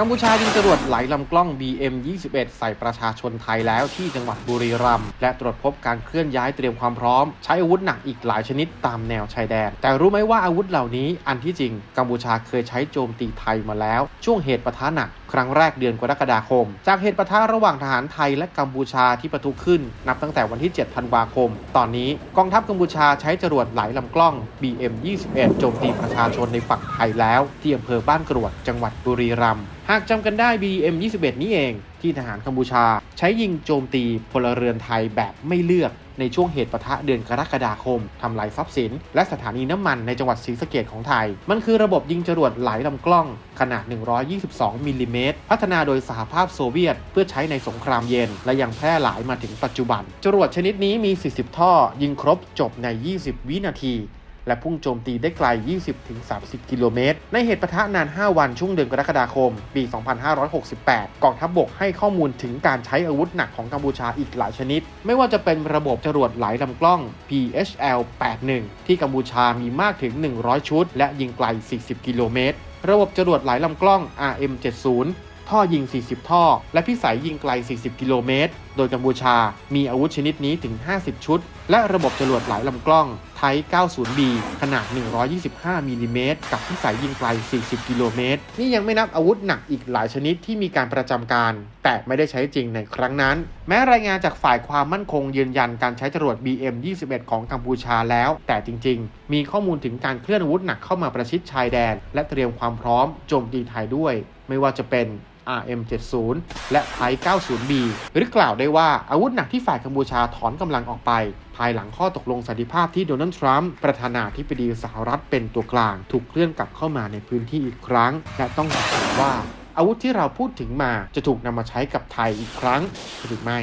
กัมพูชายิงจรวดไหลลำกล้อง BM-21 ใส่ประชาชนไทยแล้วที่จังหวัดบุรีรัมย์และตรวจพบการเคลื่อนย้ายเตรียมความพร้อม ใช้อาวุธหนักอีกหลายชนิดตามแนวชายแดน แต่รู้ไหมว่าอาวุธเหล่านี้อันที่จริง กัมพูชาเคยใช้โจมตีไทยมาแล้ว ช่วงเหตุปะทะหนัก ครั้งแรกเดือนกรกฎาคม จากเหตุปะทะระหว่างทหารไทยและกัมพูชาที่ปะทุขึ้น นับตั้งแต่วันที่ 7 ธันวาคม ตอนนี้กองทัพกัมพูชาใช้จรวดไหลลำกล้อง BM-21 โจมตีประชาชนในฝั่งไทยแล้วที่อำเภอบ้านกรวดจังหวัดบุรีรัมย์หากจำกันได้ BM-21 นี้เองที่ทหารกัมพูชา ใช้ยิงโจมตีพลเรือนไทยแบบไม่เลือกในช่วงเหตุปะทะเดือนกรกฎาคมทำลายทรัพย์สิน และสถานีน้ำมันในจังหวัดศรีสะเกดของไทย มันคือระบบยิงจรวดไหลลำกล้อง ขนาด 122 มิลลิเมตร พัฒนาโดยสหภาพโซเวียต เพื่อใช้ในสงครามเย็น และยังแพร่หลายมาถึงปัจจุบัน จรวดชนิดนี้มี 40 ท่อ ยิงครบจบใน 20 วินาที และพุ่งโจมตีได้ไกล 20-30 กิโลเมตร ในเหตุปะทะนาน 5 วันช่วงเดือนกรกฎาคม ปี 2568 กองทัพบบกให้ข้อมูลถึงการใช้อาวุธหนักของกัมพูชาอีกหลายชนิด ไม่ว่าจะเป็นระบบจรวดหลายลำกล้อง PHL 81 ที่กัมพูชามีมากถึง 100 ชุด และยิงไกล 40 กิโลเมตร ระบบจรวดหลายลำกล้อง RM 70ท่อยิง 40 ท่อ และพิสัยยิงไกล 40 กิโลเมตร โดยกัมพูชามีอาวุธชนิดนี้ถึง 50 ชุด และระบบจรวดหลายลำกล้องไทย 90B ขนาด 125มิลลิเมตรกับพิสัยยิงไกล 40 กิโลเมตร นี่ยังไม่นับอาวุธหนักอีกหลายชนิดที่มีการประจำการ แต่ไม่ได้ใช้จริงในครั้งนั้น แม้รายงานจากฝ่ายความมั่นคงยืนยันการใช้จรวด BM-21 ของกัมพูชาแล้ว แต่จริง ๆ มีข้อมูลถึงการเคลื่อนอาวุธหนักเข้ามาประชิดชายแดน และเตรียมความพร้อมโจมตีไทยด้วย ไม่ว่าจะเป็น RM70 และไทย 90B หรือกล่าวได้ว่าอาวุธหนักที่ฝ่ายกัมพูชาถอนกำลังออกไป ภายหลังข้อตกลงสันติภาพที่โดนัลด์ทรัมป์ประธานาธิบดีสหรัฐเป็นตัวกลาง ถูกเคลื่อนกลับเข้ามาในพื้นที่อีกครั้ง และต้องบอกว่าอาวุธที่เราพูดถึงมาจะถูกนำมาใช้กับไทยอีกครั้งหรือไม่